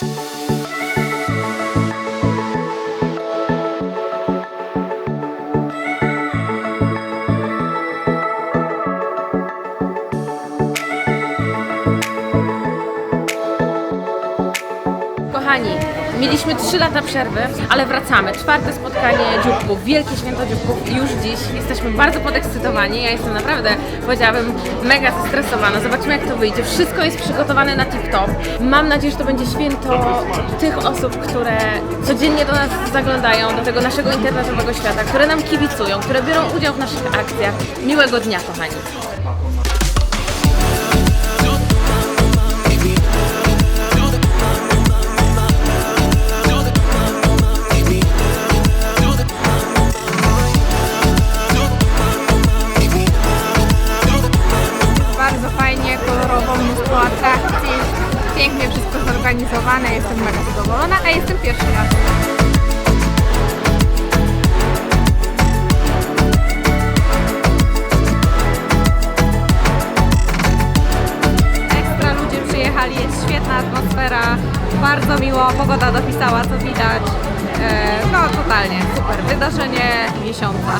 Kochani, mieliśmy 3 lata przerwy, ale wracamy. Czwarte spotkanie dzióbków, wielkie święto dzióbków już dziś jesteśmy bardzo podekscytowani. Ja jestem naprawdę, powiedziałabym, mega zestresowana. Zobaczymy jak to wyjdzie. Wszystko jest przygotowane na tip-top. Mam nadzieję, że to będzie święto tych osób, które codziennie do nas zaglądają, do tego naszego internetowego świata, które nam kibicują, które biorą udział w naszych akcjach. Miłego dnia, kochani. Zorganizowane, jestem mega zadowolona, a jestem pierwszy raz. Ekstra ludzie przyjechali, jest świetna atmosfera, bardzo miło, pogoda dopisała, co widać. E, No totalnie, super, wydarzenie miesiąca.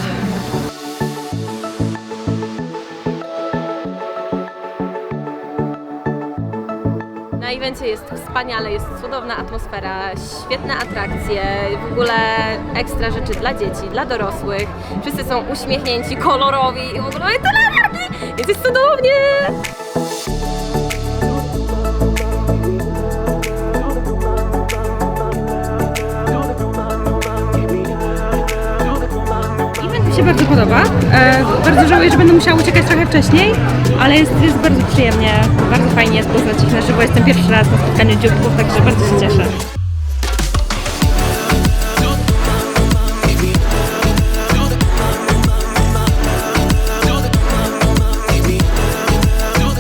Na evencie jest wspaniale, jest cudowna atmosfera, świetne atrakcje, w ogóle ekstra rzeczy dla dzieci, dla dorosłych. Wszyscy są uśmiechnięci, kolorowi i w ogóle mamy tyle więc jest cudownie! Się bardzo podoba. E, bardzo żałuję, że będę musiała uciekać trochę wcześniej, ale jest, jest bardzo przyjemnie. Bardzo fajnie jest poznać ich na żywo. Jestem pierwszy raz na spotkaniu dzióbków, także bardzo się cieszę.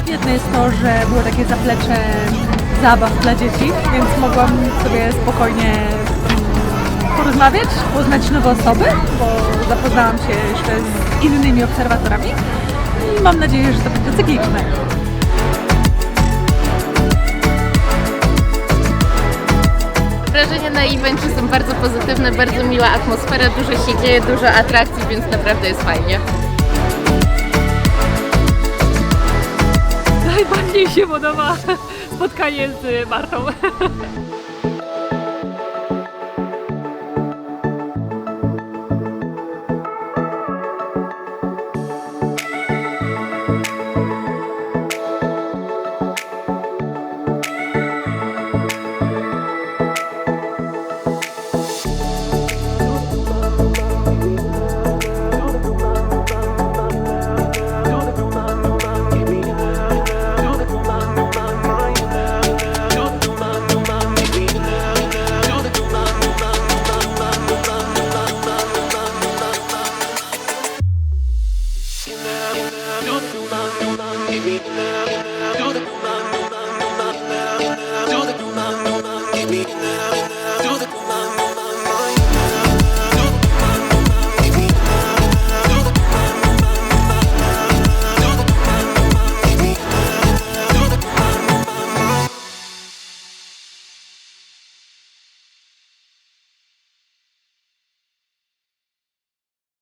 Świetne jest to, że było takie zaplecze zabaw dla dzieci, więc mogłam sobie spokojnie mm, porozmawiać, poznać nowe osoby, bo zapoznałam się jeszcze z innymi obserwatorami i mam nadzieję, że to będzie cykliczne. Wrażenia na evencie są bardzo pozytywne, bardzo miła atmosfera, dużo się dzieje, dużo atrakcji, więc naprawdę jest fajnie. Najbardziej się podoba spotkanie z Martą.